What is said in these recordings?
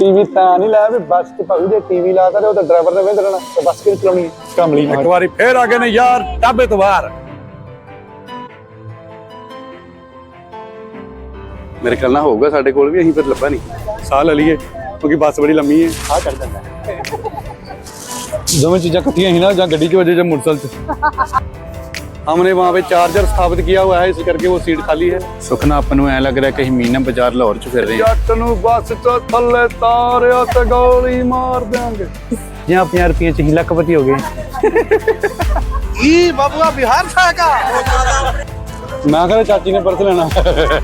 TV ਤਾਂ ਨਹੀਂ ਲਾਇਆ ਵੀ ਬੱਸ ਤੇ ਭਾਵੇਂ ਜੇ ਟੀਵੀ ਲਾਤਾ ਤੇ ਉਹ ਤਾਂ ਡਰਾਈਵਰ ਨੇ ਵੇਂਦ ਰਹਿਣਾ ਤੇ ਬੱਸ ਕਿਉਂ ਚਲਾਉਣੀ ਹੈ? ਕਮਲੀ ਇੱਕ ਵਾਰੀ ਫੇਰ ਆ ਗਏ ਨੇ ਯਾਰ ਟਾਬੇ ਤੋਂ ਬਾਹਰ। ਮੇਰੇ ਖਿਆਲ ਨਾਲ ਹੋਊਗਾ ਸਾਡੇ ਕੋਲ ਵੀ ਅਸੀਂ ਫਿਰ ਲੱਭਾ ਨਹੀਂ। ਸਾਹ ਲੈ ਲਈਏ ਕਿਉਂਕਿ ਬੱਸ ਬੜੀ ਲੰਮੀ ਹੈ। ਸਾਹ ਚੜ ਜਾਂਦਾ ਦੋਵੇਂ ਚੀਜ਼ਾਂ ਕੱਟੀਆਂ ਹੀ ਨਾ ਜਾਂ ਗੱਡੀ 'ਚ ਵਜੇ ਜਾਂ ਮੋਟਰਸਾਈਕਲ 'ਚ। हमने वहाँ पे चार्जर स्थापित किया हुआ है इस करके वो सीट खाली है सुखना अपन ऐ लग रहा है कहीं मीना बाजार लाहौर च फिर रहे हैं ਜੱਟ ਨੂੰ ਬੱਸ ਚ ਥੱਲੇ ਤਾਰਿਆ ਤੇ ਗੋਲੀ ਮਾਰ ਦਿਆਂਗੇ यहाँ पंजाह रुपये च ही लखपति हो गए ਮੈਂ ਕਹਿੰਦਾ ਚਾਚੀ ਨੇ ਪਰਸ ਲੈਣਾ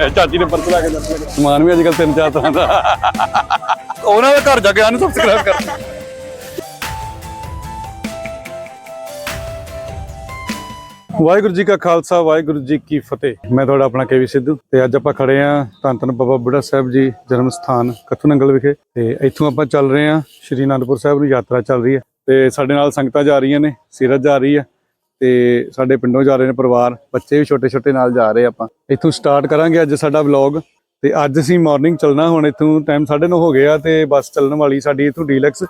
ਚਾਚੀ ਨੇ ਪਰਸ ਲੈ ਕੇ ਜਾਣਾ ਸਮਾਨ ਵੀ ਅੱਜ ਕੱਲ ਤਿੰਨ ਚਾਰ ਤਰ੍ਹਾਂ ਦਾ ਉਹਨਾਂ ਦੇ ਘਰ ਜਾ ਕੇ ਆਨੂੰ ਸਬਸਕ੍ਰਾਈਬ ਕਰ ਵਾਹਿਗੁਰੂ ਜੀ ਕਾ ਖਾਲਸਾ, ਵਾਹਿਗੁਰੂ ਜੀ ਕੀ ਫਤਿਹ। ਮੈਂ ਤੁਹਾਡਾ ਆਪਣਾ ਕੇਵੀ ਸਿੱਧੂ ਤੇ ਅੱਜ ਆਪਾਂ ਖੜੇ ਆਂ ਧੰਨ ਧੰਨ ਬਾਬਾ ਬੁੱਢਾ ਸਾਹਿਬ ਜੀ ਜਨਮ ਸਥਾਨ ਕਥੂ ਨੰਗਲ ਵਿਖੇ ਤੇ ਇੱਥੋਂ ਆਪਾਂ ਚੱਲ ਰਹੇ ਆਂ ਸ਼੍ਰੀ ਅਨੰਦਪੁਰ ਸਾਹਿਬ ਨੂੰ ਯਾਤਰਾ ਚੱਲ ਰਹੀ ਹੈ ਤੇ ਸਾਡੇ ਨਾਲ ਸੰਗਤਾਂ ਜਾ ਰਹੀਆਂ ਨੇ, ਸੀਰਤ ਜਾ ਰਹੀ ਹੈ ਤੇ ਸਾਡੇ ਪਿੰਡੋਂ ਜਾ ਰਹੇ ਨੇ ਪਰਿਵਾਰ, ਬੱਚੇ ਵੀ ਛੋਟੇ ਛੋਟੇ ਨਾਲ ਜਾ ਰਹੇ ਆਪਾਂ। ਇੱਥੋਂ ਸਟਾਰਟ ਕਰਾਂਗੇ ਅੱਜ ਸਾਡਾ ਵਲੌਗ ਤੇ ਅੱਜ ਅਸੀਂ ਮਾਰਨਿੰਗ ਚੱਲਣਾ, ਹੁਣ ਇੱਥੋਂ ਟਾਈਮ 9:30 ਹੋ ਗਿਆ ਤੇ ਬੱਸ ਚੱਲਣ ਵਾਲੀ ਸਾਡੀ ਇੱਥੋਂ ਡੀਲੈਕਸ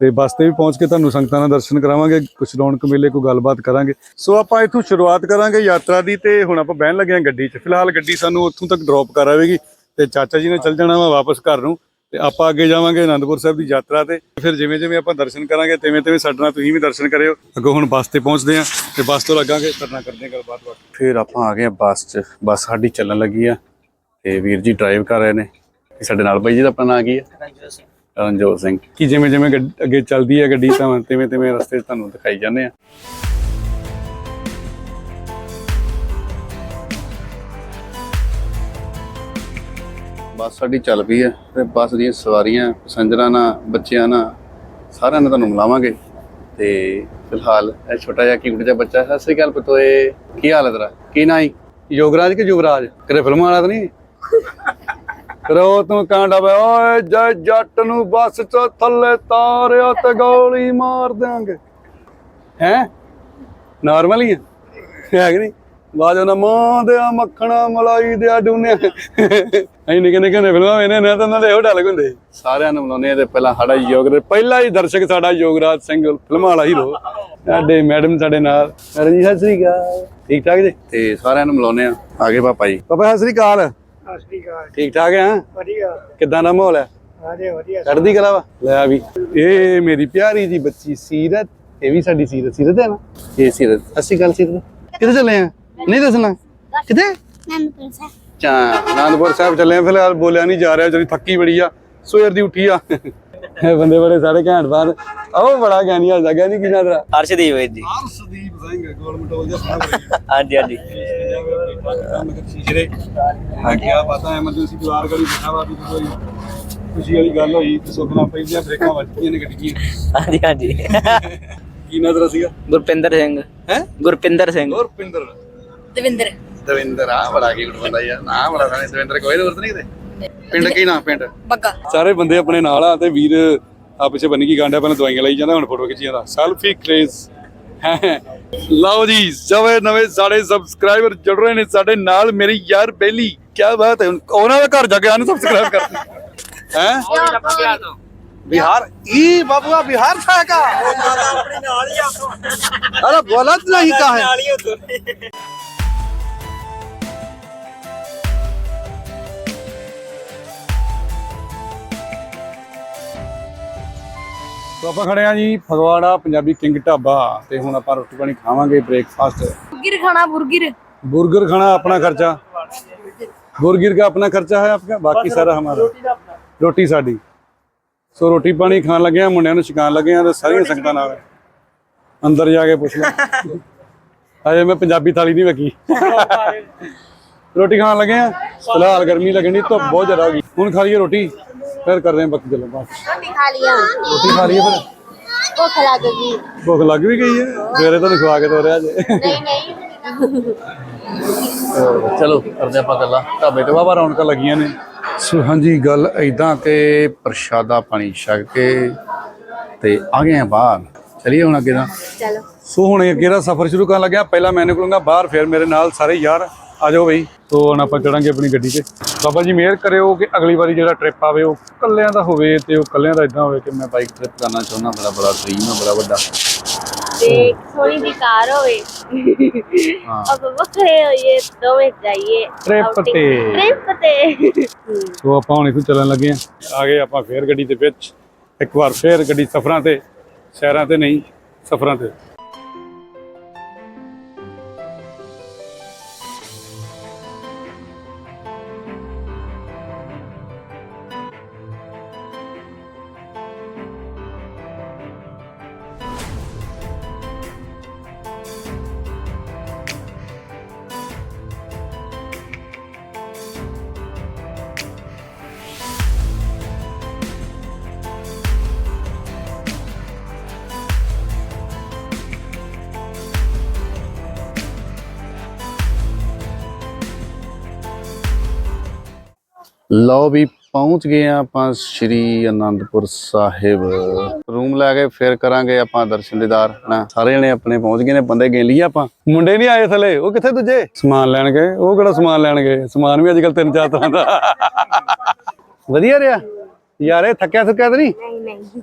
ਤੇ ਬੱਸ ਤੇ ਵੀ ਪਹੁੰਚ ਕੇ ਤੁਹਾਨੂੰ ਸੰਗਤਾਂ ਨਾਲ ਦਰਸ਼ਨ ਕਰਾਵਾਂਗੇ ਕੁਝ ਰੌਣਕ ਮੇਲੇ, ਕੋਈ ਗੱਲਬਾਤ ਕਰਾਂਗੇ। ਸੋ ਆਪਾਂ ਇੱਥੋਂ ਸ਼ੁਰੂਆਤ ਕਰਾਂਗੇ ਯਾਤਰਾ ਦੀ ਤੇ ਹੁਣ ਆਪਾਂ ਬਹਿਣ ਲੱਗੇ ਹਾਂ ਗੱਡੀ 'ਚ। ਫਿਲਹਾਲ ਗੱਡੀ ਸਾਨੂੰ ਉੱਥੋਂ ਤੱਕ ਡ੍ਰੌਪ ਕਰ ਆਵੇਗੀ ਤੇ ਚਾਚਾ ਜੀ ਨੇ ਚੱਲ ਜਾਣਾ ਵਾ ਵਾਪਸ ਘਰ ਨੂੰ ਤੇ ਆਪਾਂ ਅੱਗੇ ਜਾਵਾਂਗੇ ਆਨੰਦਪੁਰ ਸਾਹਿਬ ਦੀ ਯਾਤਰਾ ਤੇ। ਫਿਰ ਜਿਵੇਂ ਜਿਵੇਂ ਆਪਾਂ ਦਰਸ਼ਨ ਕਰਾਂਗੇ ਤਿਵੇਂ ਤਿਵੇਂ ਸਾਡੇ ਨਾਲ ਤੁਸੀਂ ਵੀ ਦਰਸ਼ਨ ਕਰਿਓ। ਅੱਗੋਂ ਹੁਣ ਬੱਸ ਤੇ ਪਹੁੰਚਦੇ ਆਂ ਤੇ ਬੱਸ ਤੋਂ ਲੱਗਾਂਗੇ ਕਰਨਾ ਕਰਦੇ ਆਂ ਗੱਲਬਾਤ ਬਾਤ। ਫਿਰ ਆਪਾਂ ਆ ਗਏ ਆਂ ਬੱਸ 'ਚ। ਬੱਸ ਸਾਡੀ ਚੱਲਣ ਲੱਗੀ ਆ ਤੇ ਵੀਰ ਜੀ ਡਰਾਈਵ ਕਰ ਰਹੇ ਨੇ। ਸਾਡੇ ਨਾਲ ਬਾਈ ਜੀ ਦਾ ਆਪਣਾ ਨਾਂ ਕੀ ਹੈ ਰਣਜੋਤ ਸਿੰਘ। ਕਿ ਜਿਵੇਂ ਜਿਵੇਂ ਅੱਗੇ ਚੱਲਦੀ ਹੈ ਗੱਡੀ ਤਾਂ ਤਿਵੇਂ ਤਿਵੇਂ ਰਸਤੇ ਤੁਹਾਨੂੰ ਦਿਖਾਈ ਜਾਂਦੇ ਆ। ਬੱਸ ਸਾਡੀ ਚੱਲ ਪਈ ਹੈ ਤੇ ਬੱਸ ਦੀਆਂ ਸਵਾਰੀਆਂ ਪੈਸੰਜਰਾਂ ਨਾਲ ਬੱਚਿਆਂ ਨਾਲ ਸਾਰਿਆਂ ਨਾਲ ਤੁਹਾਨੂੰ ਮਿਲਾਵਾਂਗੇ। ਤੇ ਫਿਲਹਾਲ ਇਹ ਛੋਟਾ ਜਿਹਾ ਕਿਊਟ ਜਿਹਾ ਬੱਚਾ ਸਤਿ ਸ੍ਰੀ ਅਕਾਲ ਪਤੋਏ ਕੀ ਹਾਲ ਹੈ ਤੇਰਾ? ਕੀ ਹੈ ਯੋਗਰਾਜ ਕਿ ਯੁਵਰਾਜ? ਕਰੇ ਫਿਲਮਾਂ ਵਾਲਾ ਤਾਂ ਨਹੀਂ? ਕਰੋ ਤੂੰ ਕਾਂਡਾ ਵੇ ਓਏ ਜੈ ਜੱਟ ਨੂੰ ਬੱਸ ਚ ਥੱਲੇ ਤਾਰਿਆ ਤੇ ਗੋਲੀ ਮਾਰ ਦਿਆਂਗੇ। ਹੈ? ਨਾਰਮਲ ਹੀ ਹੈ ਹੈ ਕਿ ਨਹੀਂ? ਬਾਜੋ ਨਾ ਮਾਂ ਦੇ ਮੱਖਣਾ ਮਲਾਈ ਦੇ ਡੂਨੇ। ਐਂ ਨਿੱਕੇ ਨਿੱਕੇ ਨੇ ਫਿਲਮਾਂ ਵੇਨੇ ਨੇ ਤਾਂ ਉਹਨਾਂ ਦੇ ਇਹੋ ਡਾਇਲੌਗ ਹੁੰਦੇ ਸਾਰਿਆਂ ਨੂੰ ਬੁਲਾਉਂਦੇ ਤੇ ਪਹਿਲਾਂ ਸਾਡਾ ਯੋਗਰਾਜ ਪਹਿਲਾ ਹੀ ਦਰਸ਼ਕ ਸਾਡਾ ਯੋਗਰਾਜ ਸਿੰਘ ਫਿਲਮਾਂ ਵਾਲਾ ਹੀਰੋ। ਸਾਡੇ ਮੈਡਮ ਸਾਡੇ ਨਾਲ। ਮੈਡਮ ਜੀ ਸਤਿ ਸ੍ਰੀ ਅਕਾਲ। ਠੀਕ ਠਾਕ ਜੀ? ਤੇ ਸਾਰਿਆਂ ਨੂੰ ਬੁਲਾਉਂਦੇ ਆ। ਆਗੇ ਪਾਪਾ ਜੀ। ਪਾਪਾ ਸਤਿ ਸ੍ਰੀ ਅਕਾਲ। ਠੀਕ ਠਾਕ ਹੈ ਵਧੀਆ। ਕਿੱਦਾਂ ਦਾ ਮਾਹੌਲ ਹੈ? ਹਾਂਜੀ ਵਧੀਆ ਚੜ੍ਹਦੀ ਕਲਾ ਵਾ? ਲੈ ਵੀ। ਇਹ ਮੇਰੀ ਪਿਆਰੀ ਜੀ ਬੱਚੀ ਸੀਰਤ ਇਹ ਵੀ ਸਾਡੀ ਸੀਰਤ। ਸੀਰਤ ਹੈ ਨਾ? ਇਹ ਸੀਰਤ। ਅਸੀਂ ਗੱਲ ਸੀਰਤ। ਕਿੱਥੇ ਚੱਲੇ ਆ? ਨਹੀਂ ਦੱਸਣਾ। ਕਿੱਥੇ? ਨੰਦਪੁਰ ਸਾਹਿਬ। ਚਾ ਆਨੰਦਪੁਰ ਸਾਹਿਬ ਚੱਲੇ ਆ। ਫਿਲਹਾਲ ਬੋਲਿਆ ਨਹੀਂ ਜਾ ਰਿਹਾ ਜਿਹੜੀ ਥੱਕੀ ਬੜੀ ਆ। ਸਵੇਰ ਦੀ ਉੱਠੀ ਆ। ਇਹ ਬੰਦੇ ਬੜੇ ਸਾਰੇ ਘੈਂਟ ਬਾਦ ਆਓ ਬੜਾ ਗਿਆਨੀ ਆ ਗਿਆਨੀ ਕੀ ਨਾਮ ਤੇਰਾ ਹਰਸ਼ਦੀਪ ਹੈ ਜੀ। ਹਰਸ਼ਦੀਪ ਸਿੰਘ ਗਵਰਨਮੈਂਟ ਹੋ ਗਿਆ ਸਾਰਾ ਹਾਂਜੀ ਹਾਂਜੀ ਮੈਂ ਕਿਹਾ ਪਤਾ ਐਮਰਜੈਂਸੀ ਦੁਆਰ ਕਰੀ ਬਿਠਾ ਵਾ ਵੀ ਕੋਈ ਖੁਸ਼ੀ ਵਾਲੀ ਗੱਲ ਹੋਈ ਤੇ ਸੁਖਨਾ ਪੈਂਦੀਆਂ ਬ੍ਰੇਕਾਂ ਵੱਜ ਗਈਆਂ ਨੇ ਗੱਡੀਆਂ ਹਾਂਜੀ ਹਾਂਜੀ। ਕੀ ਨਜ਼ਰ ਸੀਗਾ? ਗੁਰਪਿੰਦਰ ਸਿੰਘ। ਹੈ? ਗੁਰਪਿੰਦਰ ਸਿੰਘ। ਗੁਰਪਿੰਦਰ। ਦਵਿੰਦਰ। ਦਵਿੰਦਰ ਆ ਬੜਾ ਕੀਟ ਬੰਦਾ ਯਾਰ ਨਾ ਬੜਾ ਸਾਨੇ ਦਵਿੰਦਰ ਕੋਈ ਜ਼ਰੂਰਤ ਨਹੀਂ ਕਿਤੇ? ਪਿੰਡ ਕੀ ਨਾ ਪਿੰਡ? ਬੱਗਾ। ਸਾਰੇ ਬੰਦੇ ਆਪਣੇ ਨਾਲ ਆ ਤੇ ਵੀਰ ਆਪਸੇ ਬੰਨੀ ਕੀ ਗਾਂਡਾ ਪਹਿਲਾਂ ਦਵਾਈਆਂ ਲਈ ਜਾਂਦਾ ਹੁਣ ਫੋਟੋ ਖਿੱਚੀ ਜਾਂਦਾ। ਸੈਲਫੀ ਕ੍ਰੇਜ਼ ਲਓ ਜੀ ਜਵੇ ਨਵੇਂ ਸਾਡੇ ਸਬਸਕ੍ਰਾਈਬਰ ਜੁੜ ਰਹੇ ਨੇ ਸਾਡੇ ਨਾਲ ਮੇਰੀ ਯਾਰ ਬੇਲੀ ਕੀ ਬਾਤ ਹੈ ਉਹਨਾਂ ਦਾ ਘਰ ਜਾ ਕੇ ਆਨੂੰ ਸਬਸਕ੍ਰਾਈਬ ਕਰਦੇ ਹੈ बिहार ई बबुआ बिहार था का अरे गलत नहीं का ਤੋ ਆਪਾਂ ਖੜੇ ਆ ਜੀ ਫਗਵਾੜਾ ਪੰਜਾਬੀ ਕਿੰਗ ਢਾਬਾ ਤੇ ਹੁਣ ਆਪਾਂ ਰੋਟੀ ਪਾਣੀ ਖਾਵਾਂਗੇ ਬ੍ਰੇਕਫਾਸਟ ਬੁਰਗਰ ਖਾਣਾ ਬੁਰਗਰ। ਬੁਰਗਰ ਖਾਣਾ ਆਪਣਾ ਖਰਚਾ? ਬੁਰਗਰ ਦਾ ਆਪਣਾ ਖਰਚਾ ਹੈ ਆਪਕਾ? ਬਾਕੀ ਸਾਰਾ ਹਮਾਰਾ। ਰੋਟੀ ਸਾਡੀ। ਸੋ ਰੋਟੀ ਪਾਣੀ ਖਾਣ ਲੱਗੇ ਆ ਮੁੰਡਿਆਂ ਨੂੰ ਛਕਾਣ ਲੱਗੇ ਆ ਤੇ ਸਾਰੀਆਂ ਸੰਗਤਾਂ ਨਾਲ। ਅੰਦਰ ਜਾ ਕੇ ਪੁੱਛ ਲੈ। ਅਜੇ ਮੈਂ ਪੰਜਾਬੀ ਥਾਲੀ ਨਹੀਂ ਵਕੀ ਰੋਟੀ ਖਾਣ ਲੱਗੇ ਆ ਫਿਲਹਾਲ ਗਰਮੀ ਲੱਗਣੀ ਧੁੱਪ ਬਹੁਤ ਜ਼ਿਆਦਾ ਹੋ ਗਈ। ਹੁਣ ਖਾ ਲਈਏ ਰੋਟੀ। ਫਿਰ ਕਰਦੇ ਆ ਬਾਕੀ ਗੱਲਾਂ ਬਾਅਦ 'ਚ। रोटी खा लिया ਰੋਟੀ ਖਾ ਲਈਏ ਫਿਰ वो खिला दोगी ਭੁੱਖ ਲੱਗ ਵੀ ਗਈ ਹੈ ਸਵੇਰੇ ਤੁਹਾਨੂੰ ਖਵਾ ਕੇ ਤੋਰਿਆ ਜੇ नहीं नहीं ਚਲੋ ਕਰਦੇ ਆਪਾਂ ਗੱਲਾਂ ਢਾਬੇ ਤੇ ਵਾਵਾ ਰੌਣਕਾਂ ਲੱਗੀਆਂ ਨੇ ਸੋ ਹਾਂਜੀ ਗੱਲ ਐਦਾਂ ਕਿ ਪ੍ਰਸ਼ਾਦਾ ਪਾਣੀ ਛਕ ਕੇ ਤੇ ਆ ਗਏ ਆ ਬਾਹਰ ਚਲਿਏ ਹੁਣ ਅੱਗੇ ਦਾ चलो ਸੋ ਹੁਣ ਅੱਗੇ ਦਾ ਸਫ਼ਰ ਸ਼ੁਰੂ ਕਰਨ ਲੱਗਿਆ ਪਹਿਲਾਂ ਮੈਂ ਨਿਕਲੂੰਗਾ ਬਾਹਰ ਫਿਰ ਮੇਰੇ ਨਾਲ ਸਾਰੇ ਯਾਰ ਆ ਜਾਓ ਬਈ। ਤੋਂ ਹੁਣ ਆਪਾਂ ਚੜਾਂਗੇ ਆਪਣੀ ਗੱਡੀ ਤੇ। ਬਾਬਾ ਜੀ ਮਿਹਰ ਕਰਿਓ ਕਿ ਅਗਲੀ ਵਾਰੀ ਜਿਹੜਾ ਟ੍ਰਿਪ ਆਵੇ ਉਹ ਕੱਲਿਆਂ ਦਾ ਹੋਵੇ ਤੇ ਉਹ ਕੱਲਿਆਂ ਦਾ ਇਦਾਂ ਹੋਵੇ ਕਿ ਮੈਂ ਬਾਈਕ ਟ੍ਰਿਪ ਕਰਨਾ ਚਾਹੁੰਦਾ ਬੜਾ ਬੜਾ ਡ੍ਰੀਮ ਹੈ ਬੜਾ ਵੱਡਾ। ਤੇ ਸੋਹਣੀ ਦੀ ਕਾਰ ਹੋਵੇ। ਹਾਂ। ਅਬ ਵੱਖਰੇ ਹੋਈਏ ਦੋਵੇਂ ਜਾਈਏ। Outing। ਤੇ। Trip ਤੇ। ਸੋ ਆਪਾਂ ਹੁਣ ਇਥੋਂ ਚੱਲਣ ਲੱਗੇ ਆ ਆ ਗਏ ਆਪਾਂ ਫੇਰ ਗੱਡੀ ਦੇ ਵਿੱਚ। ਇੱਕ ਵਾਰ ਫੇਰ ਗੱਡੀ ਸਫ਼ਰਾਂ ਤੇ ਸੈਰਾਂ ਤੇ ਨਹੀਂ ਸਫ਼ਰਾਂ ਤੇ। ਲਓ ਵੀ ਪਹੁੰਚ ਗਏ ਆ ਆਪਾਂ ਸ਼੍ਰੀ ਅਨੰਦਪੁਰ ਸਾਹਿਬ। ਰੂਮ ਲੈ ਕੇ ਫਿਰ ਕਰਾਂਗੇ ਆਪਾਂ ਦਰਸ਼ਨ ਦੀਦਾਰ ਹਨਾ? ਸਾਰੇ ਜਣੇ ਆਪਣੇ ਪਹੁੰਚ ਗਏ ਨੇ ਬੰਦੇ ਗੇ ਲਈ ਆਪਾਂ। ਮੁੰਡੇ ਨਹੀਂ ਆਏ ਥਲੇ ਉਹ ਕਿੱਥੇ ਦੂਜੇ? ਸਮਾਨ ਲੈਣ ਗਏ ਉਹ ਕਿਹੜਾ ਸਮਾਨ ਲੈਣ ਗਏ? ਸਮਾਨ ਵੀ ਅੱਜ ਕੱਲ ਤਿੰਨ ਚਾਰ ਤਰ੍ਹਾਂ ਦਾ। ਵਧੀਆ ਰਿਹਾ? ਯਾਰ ਇਹ ਥੱਕਿਆ ਥੱਕਿਆ ਤਾਂ ਨਹੀਂ? ਨਹੀਂ ਨਹੀਂ।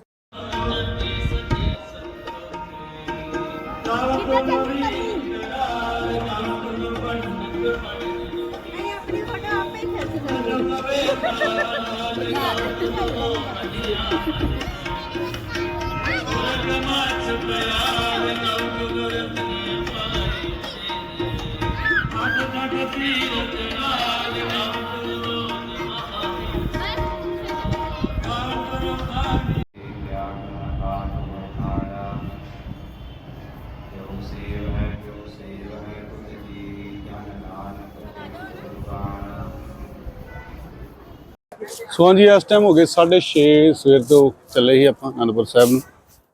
Yeah. ਸੋ ਹਾਂਜੀ ਇਸ ਟਾਈਮ ਹੋ ਗਏ 6:30 ਸਵੇਰ ਤੋਂ ਚੱਲੇ ਹੀ ਆਪਾਂ ਅਨੰਦਪੁਰ ਸਾਹਿਬ ਨੂੰ।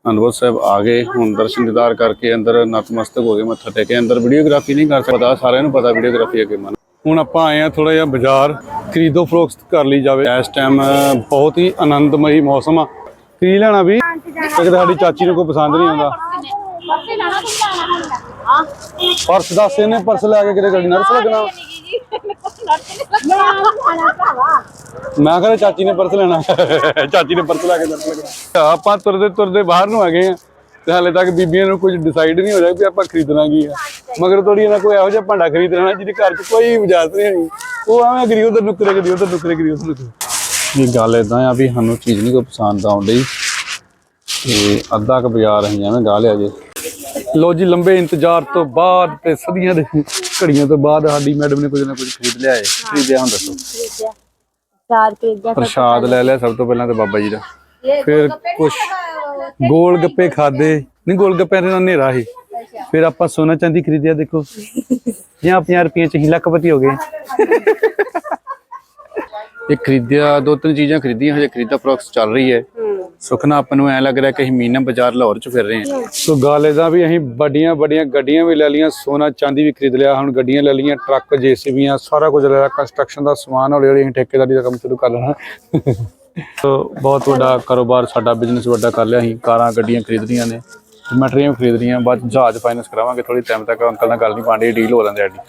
ਅਨੰਦਪੁਰ ਸਾਹਿਬ ਆ ਗਏ ਹੁਣ ਦਰਸ਼ਨ ਦੀਦਾਰ ਕਰਕੇ ਅੰਦਰ ਨਤਮਸਤਕ ਹੋ ਗਏ ਮੱਥਾ ਟੇਕੇ ਅੰਦਰ ਵੀਡੀਓਗ੍ਰਾਫੀ ਨਹੀਂ ਕਰ ਸਕਦਾ ਸਾਰਿਆਂ ਨੂੰ ਪਤਾ ਵੀਡੀਓਗ੍ਰਾਫੀ ਅੱਗੇ ਮਨ ਹੁਣ ਆਪਾਂ ਆਏ ਆ ਥੋੜਾ ਜਿਹਾ ਬਾਜ਼ਾਰ ਖਰੀਦੋ ਫਰੋਖਤ ਕਰ ਲਈ ਜਾਵੇ। ਇਸ ਟਾਈਮ ਬਹੁਤ ਹੀ ਆਨੰਦਮਈ ਮੌਸਮ ਆ। ਕੀ ਲੈਣਾ ਵੀ? ਇੱਕ ਤਾਂ ਸਾਡੀ ਚਾਚੀ ਨੂੰ ਕੋਈ ਪਸੰਦ ਨਹੀਂ ਆਉਂਦਾ। ਪਰਸ ਦੱਸ ਇਹਨੇ ਪਰਸ ਲੈ ਕੇ ਕਿਤੇ ਗੱਡੀ ਨਰਸ ਲੱਗਣਾ। ਮੈਂ ਕਹਿੰਦਾ ਚਾਚੀ ਨੇ ਪਰਸ ਲੈਣਾ। ਚਾਚੀ ਨੇ ਪਰਸ ਲੈ ਕੇ ਨਰਸ ਲੱਗਣਾ ਆਪਾਂ ਤੁਰਦੇ ਤੁਰਦੇ ਬਾਹਰ ਨੂੰ ਆ ਗਏ ਆ ਤੇ ਹਾਲੇ ਤੱਕ ਬੀਬੀਆਂ ਨੂੰ ਕੁਝ ਡਿਸਾਈਡ ਨਹੀਂ ਹੋ ਰਿਹਾ ਵੀ ਆਪਾਂ ਖਰੀਦਣਾ ਕੀ ਆ। ਮਗਰ ਥੋੜੀ ਇਹਨਾਂ ਕੋਈ ਇਹੋ ਜਿਹਾ ਭਾਂਡਾ ਖਰੀਦ ਲੈਣਾ ਜਿਹਦੇ ਘਰ 'ਚ ਕੋਈ ਇਜਾਜ਼ਤ ਨਹੀਂ ਹੋਣੀ। ਉਹ ਐਵੇਂ ਗਰੀ ਉਧਰ ਨੁਕਰੇ ਗਰੀ ਉਧਰ ਨੁਕਰੇ ਗਰੀ ਉਧਰ ਨੁਕਰੇ ਇਹ ਗੱਲ ਇਦਾਂ ਆ ਵੀ ਸਾਨੂੰ ਚੀਜ਼ ਨਹੀਂ ਕੋਈ ਪਸੰਦ ਆਉਂਦੀ ਤੇ ਅੱਧਾ ਕ ਬਾਜ਼ਾਰ ਅਸੀਂ ਐਵੇਂ ਗਾ ਲਿਆ ਜੇ। ਲੋ ਜੀ ਲੰਬੇ ਇੰਤਜ਼ਾਰ ਤੋਂ ਬਾਅਦ ਤੇ ਸਦੀਆਂ ਦੇ ਘੜੀਆਂ ਤੋਂ ਬਾਅਦ ਸਾਡੀ ਮੈਡਮ ਨੇ ਕੁਝ ਨਾ ਕੁਝ ਖਰੀਦ ਲਿਆ ਹੈ। ਖਰੀਦਿਆ ਹੁਣ ਦੱਸੋ ਚਾਰ ਪੇਜ ਦਾ ਪ੍ਰਸ਼ਾਦ ਲੈ ਲਿਆ ਸਭ ਤੋਂ ਪਹਿਲਾਂ ਤੇ ਬਾਬਾ ਜੀ ਦਾ। ਫਿਰ ਕੁਝ ਗੋਲ ਗੱਪੇ ਖਾਦੇ ਨਹੀਂ ਗੋਲ ਗੱਪਿਆਂ ਦੇ ਨਾਲ ਹਨੇਰਾ ਸੀ। ਫਿਰ ਆਪਾਂ ਸੋਨਾ ਚਾਂਦੀ ਖਰੀਦਿਆ ਦੇਖੋ। ਜਾਂ 50 ਰੁਪਏ ਚ ਹੀ ਲੱਖਪਤੀ ਹੋ ਗਏ। ਇਹ ਖਰੀਦਿਆ ਦੋ ਤਿੰਨ ਚੀਜ਼ਾਂ ਖਰੀਦੀਆਂ ਹਜੇ ਖਰੀਦਾ ਫਰੋਕਸ ਚੱਲ ਰਹੀ ਹੈ। ਸੁਖਨਾ ਆਪਾਂ ਨੂੰ ਐ ਲੱਗ ਰਿਹਾ ਕਿ ਅਸੀਂ ਮੀਨਾ ਬਾਜ਼ਾਰ ਲਾਹੌਰ ਚ ਫਿਰ ਰਹੇ ਹਾਂ। ਸੋ ਗੱਲ ਇਹਦਾ ਵੀ ਅਸੀਂ ਵੱਡੀਆਂ ਵੱਡੀਆਂ ਗੱਡੀਆਂ ਵੀ ਲੈ ਲਈਆਂ ਸੋਨਾ ਚਾਂਦੀ ਵੀ ਖਰੀਦ ਲਿਆ ਹੁਣ ਗੱਡੀਆਂ ਲੈ ਲਈਆਂ ਟਰੱਕ ਜੀਸੀਬੀਆਂ ਸਾਰਾ ਕੁਝ ਲੈ ਲਿਆ ਕੰਸਟਰਕਸ਼ਨ ਦਾ ਸਮਾਨ ਹੌਲੀ ਹੌਲੀ ਅਸੀਂ ਠੇਕੇਦਾਰੀ ਦਾ ਕੰਮ ਸ਼ੁਰੂ ਕਰ ਲੈਣਾ। ਸੋ ਬਹੁਤ ਵੱਡਾ ਕਾਰੋਬਾਰ ਸਾਡਾ ਬਿਜ਼ਨਸ ਵੱਡਾ ਕਰ ਲਿਆ ਅਸੀਂ ਕਾਰਾਂ ਗੱਡੀਆਂ ਖਰੀਦ ਲਈਆਂ ਨੇ ਮੈਟਰੀਆਂ ਵੀ ਖਰੀਦ ਲਈਆਂ ਬਾਅਦ ਜਹਾਜ਼ ਫਾਈਨੈਂਸ ਕਰਾਵਾਂਗੇ ਥੋੜੀ ਟਾਈਮ ਤੱਕ ਅੰਕਲ ਨਾਲ ਗੱਲ ਨਹੀਂ ਪਾਣੀ ਡੀਲ ਹੋ ਲੈਂਦੇ ਸਾਡੀ।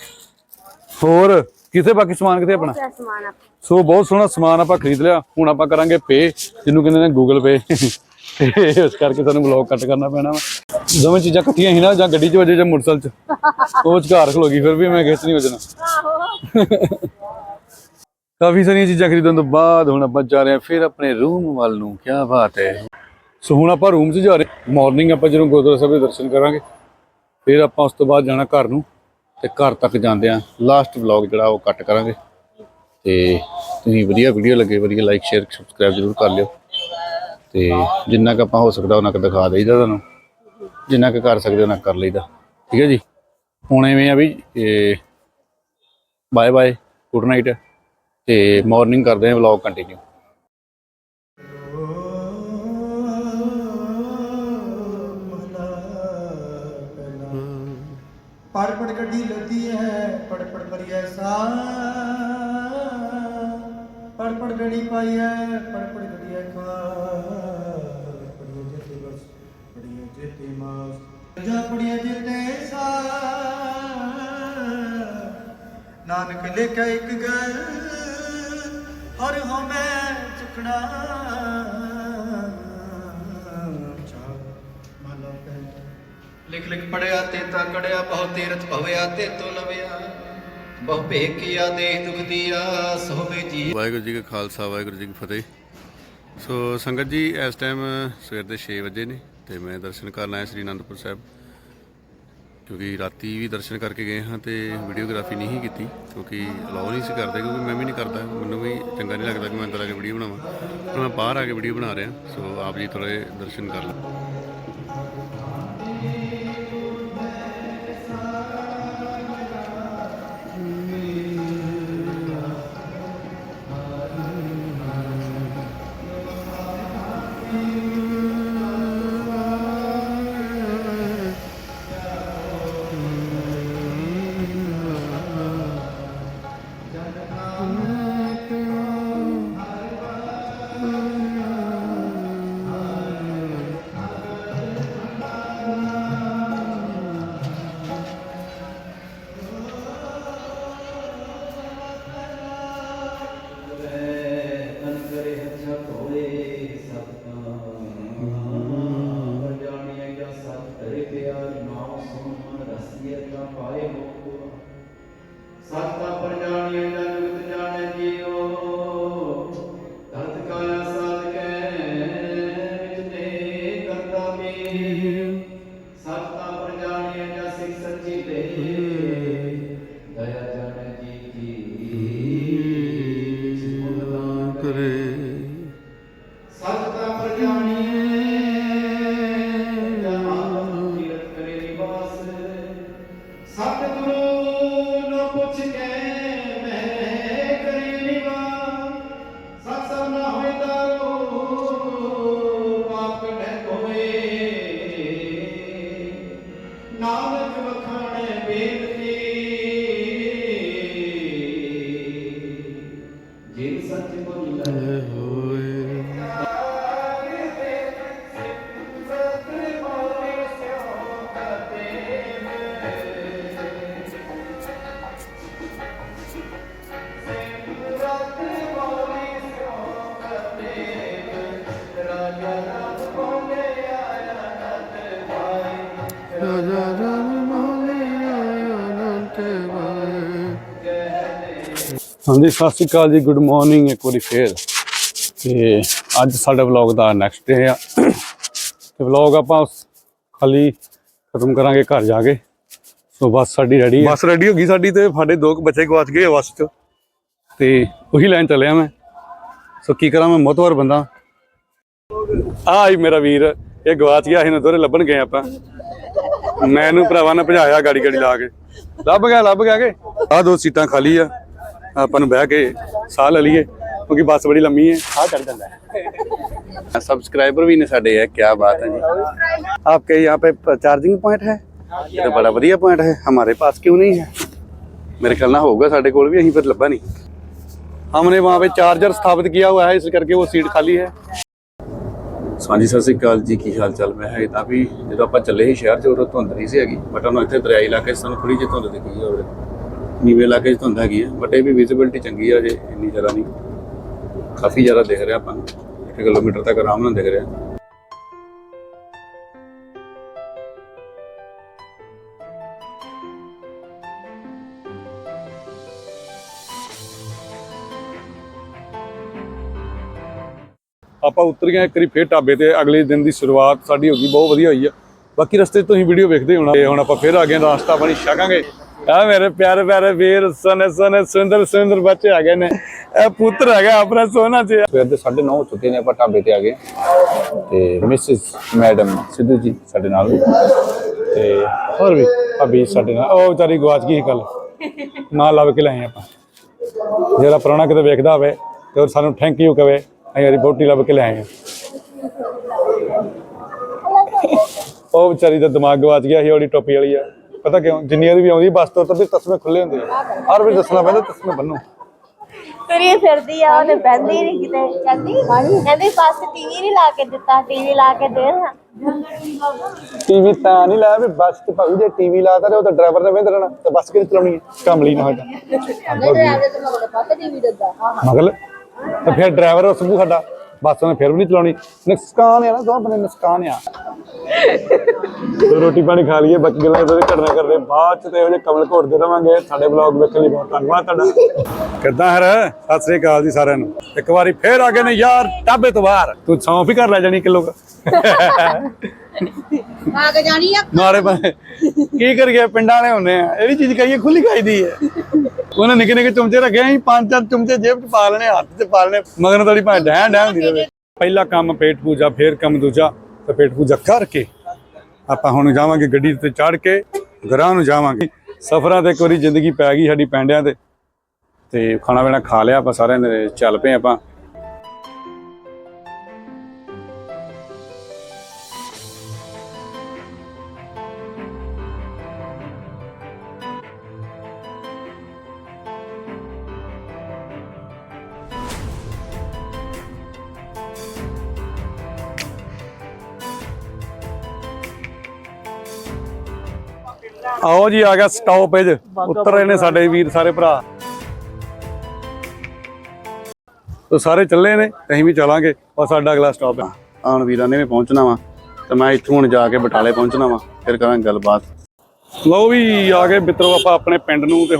ਹੋਰ? ਕਿਥੇ ਬਾਕੀ ਸਮਾਨ ਕਿਥੇ ਆਪਣਾ? ਸਮਾਨ ਆ। ਸੋ ਬਹੁਤ ਸੋਹਣਾ ਸਮਾਨ ਆਪਾਂ ਖਰੀਦ ਲਿਆ। ਹੁਣ ਆਪਾਂ ਕਰਾਂਗੇ ਪੇ ਜਿਹਨੂੰ ਕਹਿੰਦੇ ਨੇ ਗੂਗਲ ਪੇ ਤੇ ਇਸ ਕਰਕੇ ਸਾਨੂੰ ਬਲੌਗ ਕੱਟ ਕਰਨਾ ਪੈਣਾ ਵਾ। ਦੋਵੇਂ ਚੀਜ਼ਾਂ ਇਕੱਠੀਆਂ ਸੀ ਨਾ ਜਾਂ ਗੱਡੀ 'ਚ ਵਜੇ ਜਾਂ ਮੋਟਰਸਾਈਕਲ 'ਚ। ਉਹ ਵਿਚਕਾਰ ਖਲੋ ਗਈ ਫਿਰ ਵੀ ਮੈਂ ਖਿੱਚ ਨਹੀਂ ਵਜਣਾ। ਕਾਫੀ ਸਾਰੀਆਂ ਚੀਜ਼ਾਂ ਖਰੀਦਣ ਤੋਂ ਬਾਅਦ ਹੁਣ ਆਪਾਂ ਜਾ ਰਹੇ ਹਾਂ ਫਿਰ ਆਪਣੇ ਰੂਮ ਵੱਲ ਨੂੰ। ਕੀ ਬਾਤ ਹੈ। ਸੋ ਹੁਣ ਆਪਾਂ ਰੂਮ 'ਚ ਜਾ ਰਹੇ ਮਾਰਨਿੰਗ ਆਪਾਂ ਜਦੋਂ ਗੁਰਦੁਆਰਾ ਸਾਹਿਬ ਦੇ ਦਰਸ਼ਨ ਕਰਾਂਗੇ ਫਿਰ ਆਪਾਂ ਉਸ ਤੋਂ ਬਾਅਦ ਜਾਣਾ ਘਰ ਨੂੰ। ਤੇ ਘਰ ਤੱਕ ਜਾਂਦੇ ਆ ਲਾਸਟ ਵਲੌਗ ਜਿਹੜਾ ਉਹ ਕੱਟ ਕਰਾਂਗੇ। ਤੇ ਤੁਸੀਂ ਵਧੀਆ ਵੀਡੀਓ ਲੱਗੇ, ਵਧੀਆ ਲਾਈਕ ਸ਼ੇਅਰ ਸਬਸਕ੍ਰਾਈਬ ਜ਼ਰੂਰ ਕਰ ਲਿਓ। ਤੇ ਜਿੰਨਾ ਕੁ ਆਪਾਂ ਹੋ ਸਕਦਾ ਉਹਨਾਂ ਕੁ ਦਿਖਾ ਦੇਈਦਾ ਤੁਹਾਨੂੰ। ਜਿੰਨਾ ਕੁ ਕਰ ਸਕਦੇ ਉਹਨਾਂ ਕਰ ਲਈਦਾ। ਠੀਕ ਹੈ ਜੀ? ਹੁਣ ਐਵੇਂ ਆ ਵੀ ਬਾਏ ਬਾਏ ਗੁੱਡ ਨਾਈਟ ਤੇ ਮਾਰਨਿੰਗ ਕਰਦੇ ਆ ਵਲੌਗ ਕੰਟੀਨਿਊ ਪੜ ਪੜ ਗੱਡੀ ਲੱਦੀ ਹੈ ਪੜ ਪੜ ਕਰੀਏ ਸਾ। ਪੜ ਪੜ ਗੜੀ ਪਾਈ ਹੈ ਪੜ ਪੜ ਗੜੀਏ ਖਾ। ਪੜੀਏ ਜਿੱਤੇ ਬਸ, ਪੜੀਏ ਜਿੱਤੇ ਮਾਸ। ਜਾ ਪੜੀਏ ਜਿੱਤੇ ਸਾ। ਨਾ ਨਾਨਕ ਲਿਖਿਆ ਇੱਕ ਗੱਲ, ਹਰ ਹੋ ਲਿਖ ਲਿਖ ਪੜਿਆ ਤੇ ਤਾਂ ਕੜਿਆ, ਬਹੁ ਤੀਰਥ ਭਵਿਆ, ਤੇ ਤੋ ਲਵਿਆ। ਬਹੁ ਭੇਕਿਆ ਦੇ ਦੁਖ ਦੀਆ ਸੋਵੇ ਜੀ। ਵਾਹਿਗੁਰੂ ਜੀ ਕਾ ਖਾਲਸਾ, ਵਾਹਿਗੁਰੂ ਜੀ ਕੀ ਫਤਿਹ। ਸੋ ਸੰਗਤ ਜੀ, ਇਸ ਟਾਈਮ ਸਵੇਰ ਦੇ 6 ਵਜੇ ਨੇ ਤੇ ਮੈਂ ਦਰਸ਼ਨ ਕਰਨ ਆਇਆ ਸ੍ਰੀ ਅਨੰਦਪੁਰ ਸਾਹਿਬ। ਕਿਉਂਕਿ ਰਾਤੀ ਵੀ ਦਰਸ਼ਨ ਕਰਕੇ ਗਏ ਹਾਂ ਤੇ ਵੀਡੀਓਗ੍ਰਾਫੀ ਨਹੀਂ ਕੀਤੀ, ਕਿਉਂਕਿ ਅਲਾਉ ਨਹੀਂ ਸੀ ਕਰਦੇ, ਕਿਉਂਕਿ ਮੈਂ ਵੀ ਨਹੀਂ ਕਰਦਾ। ਮੈਨੂੰ ਵੀ ਚੰਗਾ ਨਹੀਂ ਲੱਗਦਾ ਕਿ ਮੈਂ ਅੰਦਰ ਆ ਕੇ ਵੀਡੀਓ ਬਣਾਵਾਂ। ਮੈਂ ਬਾਹਰ ਆ ਕੇ ਵੀਡੀਓ ਬਣਾ ਰਿਹਾ, ਸੋ ਆਪ ਜੀ ਥੋੜੇ ਦਰਸ਼ਨ ਕਰ ਲਓ। ਹਾਂਜੀ ਸਤਿ ਸ਼੍ਰੀ ਅਕਾਲ ਜੀ ਗੁੱਡ ਮਾਰਨਿੰਗ ਇੱਕ ਵਾਰੀ ਫੇਰ। ਤੇ ਅੱਜ ਸਾਡੇ ਵਲੌਗ ਦਾ ਨੈਕਸਟ ਡੇ ਆ। ਤੇ ਵਲੌਗ ਆਪਾਂ ਖਾਲੀ ਖਤਮ ਕਰਾਂਗੇ ਘਰ ਜਾ ਕੇ। ਸੋ ਬੱਸ ਸਾਡੀ ਰੈਡੀ ਹੈ ਬੱਸ ਰੈਡੀ ਹੋ ਗਈ ਸਾਡੀ ਤੇ ਸਾਡੇ ਦੋ ਕੁ ਬੱਚੇ ਗਵਾਚ ਗਏ ਆ ਬੱਸ 'ਚ। ਤੇ ਉਹੀ ਲੈਣ ਚੱਲਿਆ ਮੈਂ। ਸੋ ਕੀ ਕਰਾਂ ਮੈਂ ਮੋਤਵਰ ਬੰਦਾ। ਆਈ ਮੇਰਾ ਵੀਰ ਇਹ ਗਵਾਚ ਗਿਆ ਇਹਨੂੰ ਦੋਰੇ ਲੱਭਣ ਗਏ ਆਪਾਂ। ਮੈਨੂੰ ਭਰਾਵਾ ਨੇ ਭਜਾਇਆ ਗਾੜੀ ਗਾੜੀ ਲਾ ਕੇ। ਲੱਭ ਗਿਆ ਲੱਭ ਗਿਆ ਕਿ? ਆਹ ਦੋ ਸੀਟਾਂ ਖਾਲੀ ਆ। ਆਪਾਂ ਨੂੰ ਬਹਿ ਕੇ ਸਾਹ ਲੈ ਲਈਏ ਕਿਉਂਕਿ ਬੱਸ ਬੜੀ ਲੰਮੀ ਹੈ ਆ ਚੜ ਜਾਂਦਾ है सब्सक्राइबर भी ने साढ़े है क्या बात है जी आपके यहाँ पे चार्जिंग पॉइंट है ये तो बड़ा बढ़िया पॉइंट है हमारे पास क्यों नहीं है मेरे ख्याल ना होगा साढ़े कोल भी यहीं पर लब्बा नहीं हमने वहाँ पे चार्जर स्थापित किया हुआ है इस करके वो सीट खाली है ਹਾਂਜੀ ਸਤਿ ਸ੍ਰੀ ਅਕਾਲ ਜੀ ਕੀ ਹਾਲ ਚਾਲ ਮੈਂ ਹੈ ਤਾਂ ਵੀ ਜਦੋਂ ਆਪਾਂ ਚੱਲੇ ਸੀ ਸ਼ਹਿਰ 'ਚ ਉਦੋਂ ਧੁੰਦ ਨਹੀਂ ਸੀ ਹੈਗੀ ਬਟ ਉਹਨੂੰ ਇੱਥੇ ਦਰਿਆਈ ਇਲਾਕੇ 'ਚ ਸਾਨੂੰ ਥੋੜੀ ਜਿਹੀ ਧੁੰਦ ਦਿਖੀ ਹੋਵੇ ਨੀਵੇਂ ਇਲਾਕੇ 'ਚ ਧੁੰਦ ਹੈਗੀ ਹੈ ਬਟ ਇਹ ਵੀ ਵਿਜ਼ਿਬਿਲਟੀ ਚੰਗੀ ਆ ਜੇ ਇੰਨੀ ਜ਼ਿਆਦਾ ਨਹੀਂ। ਕਾਫੀ ਜ਼ਿਆਦਾ ਦਿਖ ਰਿਹਾ ਆਪਾਂ ਨੂੰ 1 ਕਿਲੋਮੀਟਰ ਤੱਕ ਆਰਾਮ ਨਾਲ ਦਿਖ ਰਿਹਾ। ਆਪਾਂ ਉਤਰ ਗਏ ਇੱਕ ਵਾਰੀ ਫੇਰ ਢਾਬੇ ਤੇ, ਅਗਲੇ ਦਿਨ ਦੀ ਸ਼ੁਰੂਆਤ ਸਾਡੀ ਹੋ ਗਈ, ਬਹੁਤ ਵਧੀਆ ਹੋਈ ਆ। ਬਾਕੀ ਰਸਤੇ 'ਚ ਤੁਸੀਂ ਵੀਡੀਓ ਵੇਖਦੇ ਹੋਣਾ। ਤੇ ਹੁਣ ਆਪਾਂ ਫੇਰ ਆ ਗਏ ਨਾਸ਼ਤਾ ਪਾਣੀ ਛਕਾਂਗੇ ਆ ਮੇਰੇ ਪਿਆਰੇ ਪਿਆਰੇ ਵੀਰ ਸੋਨੇ ਸੋਨੇ ਸੁੰਦਰ ਸੁੰਦਰ ਬੱਚੇ ਆ ਗਏ ਨੇ। ਇਹ ਪੁੱਤਰ ਹੈਗਾ ਆਪਣਾ ਸੋਨਾ ਜੀ। ਸਵੇਰ ਦੇ 9:30 ਹੋ ਚੁੱਕੇ ਨੇ, ਆਪਾਂ ਢਾਬੇ ਤੇ ਆ ਗਏ। ਤੇ ਮਿਸਿਸ ਮੈਡਮ ਸਿੱਧੂ ਜੀ ਸਾਡੇ ਨਾਲ। ਤੇ ਹੋਰ ਵੀ ਭਾਬੀ ਸਾਡੇ ਨਾਲ। ਉਹ ਵਿਚਾਰੀ ਗਵਾਚ ਗਈ ਕੱਲ ਨਾਲ ਲੱਭ ਕੇ ਲਾਏ ਆਪਾਂ। ਜਿਹੜਾ ਪੁਰਾਣਾ ਕਿਤੇ ਵੇਖਦਾ ਹੋਵੇ ਤੇ ਸਾਨੂੰ ਥੈਂਕ ਯੂ ਕਵੇ, ਅਸੀਂ ਉਹਦੀ ਬੋਟੀ ਲੱਭ ਕੇ ਲਿਆਏ ਆ। ਉਹ ਵਿਚਾਰੀ ਦਾ ਦਿਮਾਗ ਗਵਾਚ ਗਿਆ ਸੀ, ਉਹਦੀ ਟੋਪੀ ਵਾਲੀ ਆ। ਪਤਾ ਕਿਉਂ? ਜਿੰਨੀ ਵਾਰੀ ਵੀ ਆਉਂਦੀ ਬੱਸ ਤੋਂ ਤਾਂ ਵੀ ਤਸਮੇ ਖੁੱਲੇ ਹੁੰਦੇ ਆ। ਹਰ ਵਾਰ ਦੱਸਣਾ ਪੈਂਦਾ ਤਸਮੇ ਬੰਨੋ ਤੁਰੀ ਫਿਰਦੀ ਆ ਉਹਨੇ ਬੈੰਦੀ ਨਹੀਂ ਕਿਤੇ ਕਹਿੰਦੀ ਕਹਿੰਦੀ ਬਸ ਟੀਵੀ ਨਹੀਂ ਲਾ ਕੇ ਦਿੱਤਾ ਟੀਵੀ ਲਾ ਕੇ ਦੇ ਹਾਂ। ਟੀਵੀ ਤਾਂ ਨਹੀਂ ਲਾਇਆ ਵੀ ਬੱਸ ਤੇ ਭਾਊ ਜੇ ਟੀਵੀ ਲਾਤਾ ਤੇ ਉਹ ਤਾਂ ਡਰਾਈਵਰ ਨੇ ਵੇਂਦ ਰਹਿਣਾ ਤੇ ਬੱਸ ਕਿਹਦੀ ਚਲਾਉਣੀ ਹੈ ਕਮਲੀ ਨਾ ਹੋਗਾ ਮਗਲ ਤੇ ਫਿਰ ਡਰਾਈਵਰ ਉਸ ਨੂੰ ਸਾਡਾ। ਬੱਸ ਉਹਨੇ ਫਿਰ ਵੀ ਨਹੀਂ ਚਲਾਉਣੀ। ਨੁਕਸਾਨ ਆ ਨਾ ਦੋ ਬੰਦੇ ਨੁਕਸਾਨ ਆ। ਤੇ ਰੋਟੀ ਪਾਣੀ ਖਾ ਲਈਏ, ਬਾਕੀ ਗੱਲਾਂ ਇਹਦੇ ਕਰਨਾ ਕਰਦੇ ਬਾਅਦ ਚ ਤੇ ਇਹੋ ਜਿਹੇ ਕਮਲ ਘੋਟਦੇ ਰਵਾਂਗੇ ਸਾਡੇ ਬਲੌਗ ਵੇਖਣ ਲਈ ਬਹੁਤ ਧੰਨਵਾਦ ਤੁਹਾਡਾ। ਕਿੱਦਾਂ ਹਰ? ਸਤਿ ਸ੍ਰੀ ਅਕਾਲ ਜੀ ਸਾਰਿਆਂ ਨੂੰ। ਇੱਕ ਵਾਰੀ ਫੇਰ ਆ ਗਏ ਨੇ ਯਾਰ, ਟਾਬੇ ਤੋਂ ਬਾਹਰ। ਤੂੰ ਸੌਂਫ ਹੀ ਕਰ ਲੈ ਜਾਣੀ ਕਿਲੋ ਆ ਜਾਣੀ ਆ। ਮਾਰੇ ਪਏ ਕੀ ਕਰੀਏ, ਪਿੰਡਾਂ ਵਾਲੇ ਹੁੰਦੇ ਆ। ਇਹ ਵੀ ਚੀਜ਼ ਕਹੀਏ ਖੁੱਲੀ ਖਾਈਦੀ ਹੈ। ਉਹਨੇ ਨਿੱਕੇ ਨਿੱਕੇ ਚਮਚੇ ਰੱਖੇ ਸੀ ਪੰਜ ਚਾਰ ਚਮਚੇ ਜੇਬ 'ਚ ਪਾ ਲੈਣੇ, ਹੱਥ 'ਚ ਪਾ ਲੈਣੇ, ਮਗਰ ਥੋੜੀ ਭਾਂ ਡੈਂ ਡੈਂ ਹੁੰਦੀ ਰਹੇ ਪਹਿਲਾ ਕੰਮ ਪੇਟ ਪੂਜਾ, ਫੇਰ ਕੰਮ ਦੂਜਾ, ਤੇ ਪੇਟ ਪੂਜਾ ਕਰਕੇ ਆਪਾਂ ਹੁਣ ਜਾਵਾਂਗੇ ਗੱਡੀ ਤੇ ਚੜ ਕੇ ਘਰਾਂ ਨੂੰ ਜਾਵਾਂਗੇ। ਸਫ਼ਰਾਂ ਤੇ ਇੱਕ ਵਾਰੀ ਜ਼ਿੰਦਗੀ ਪੈ ਗਈ ਸਾਡੀ ਪੈਂਡਿਆਂ ਤੇ। ਤੇ ਖਾਣਾ ਪੀਣਾ ਖਾ ਲਿਆ ਆਪਾਂ ਸਾਰਿਆਂ ਨੇ, ਚੱਲ ਪਏ ਆਪਾਂ। ਆਓ ਜੀ ਆ ਗਿਆ ਸਟਾਪੇਜ ਉੱਤਰ ਰਹੇ ਨੇ ਸਾਡੇ ਵੀਰ ਸਾਰੇ ਭਰਾ। ਤੋ ਸਾਰੇ ਚੱਲੇ ਨੇ ਅਸੀਂ ਵੀ ਚਲਾਂਗੇ। ਔਰ ਸਾਡਾ ਅਗਲਾ ਸਟਾਪ ਹੈ ਆਉਣ ਵੀਰਾਂ ਨੇ ਵੀ ਪਹੁੰਚਣਾ ਵਾ ਤੇ ਮੈਂ ਇੱਥੋਂ ਹੁਣ ਜਾ ਕੇ ਬਟਾਲੇ ਪਹੁੰਚਣਾ ਵਾ ਫਿਰ ਕਰਾਂਗੇ ਗੱਲਬਾਤ। ਲਓ ਵੀ ਆ ਗਏ ਮਿੱਤਰੋ ਆਪਾਂ ਆਪਣੇ ਪਿੰਡ ਨੂੰ ਤੇ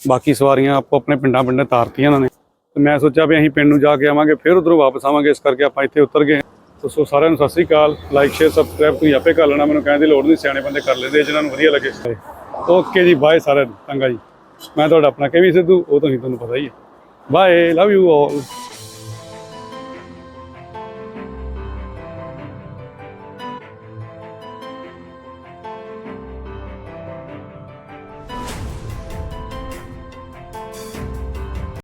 ਬਾਕੀ ਸਵਾਰੀਆਂ ਆਪੋ ਆਪਣੇ ਪਿੰਡਾਂ ਪਿੰਡਾਂ ਤਾਰਤੀਆਂ ਉਹਨਾਂ ਨੇ। ਤੇ ਮੈਂ ਸੋਚਿਆ ਵੀ ਅਸੀਂ ਪਿੰਡ ਨੂੰ ਜਾ ਕੇ ਆਵਾਂਗੇ ਫਿਰ ਉਧਰੋਂ ਵਾਪਸ ਆਵਾਂਗੇ ਇਸ ਕਰਕੇ ਆਪਾਂ ਇੱਥੇ ਉਤਰ ਗਏ। ਤੋ ਸੋ ਸਾਰਿਆਂ ਨੂੰ ਸਤਿ ਸ੍ਰੀ ਅਕਾਲ। ਲਾਈਕ ਸ਼ੇਅਰ ਸਬਸਕ੍ਰਾਈਬ ਤੁਸੀਂ ਆਪੇ ਕਰ ਲੈਣਾ। ਮੈਨੂੰ ਕਹਿਣ ਦੀ ਲੋੜ ਨਹੀਂ, ਸਿਆਣੇ ਬੰਦੇ ਕਰ ਲੈਂਦੇ ਜਿਨ੍ਹਾਂ ਨੂੰ ਵਧੀਆ ਲੱਗੇ। ਓਕੇ ਜੀ ਬਾਏ ਸਾਰਿਆਂ ਨੂੰ। ਚੰਗਾ ਜੀ। ਮੈਂ ਤੁਹਾਡਾ ਆਪਣਾ ਕੇਵੀ ਸਿੱਧੂ, ਉਹ ਤਾਂ ਹੀ ਤੁਹਾਨੂੰ ਪਤਾ ਹੀ ਹੈ। Bye love you all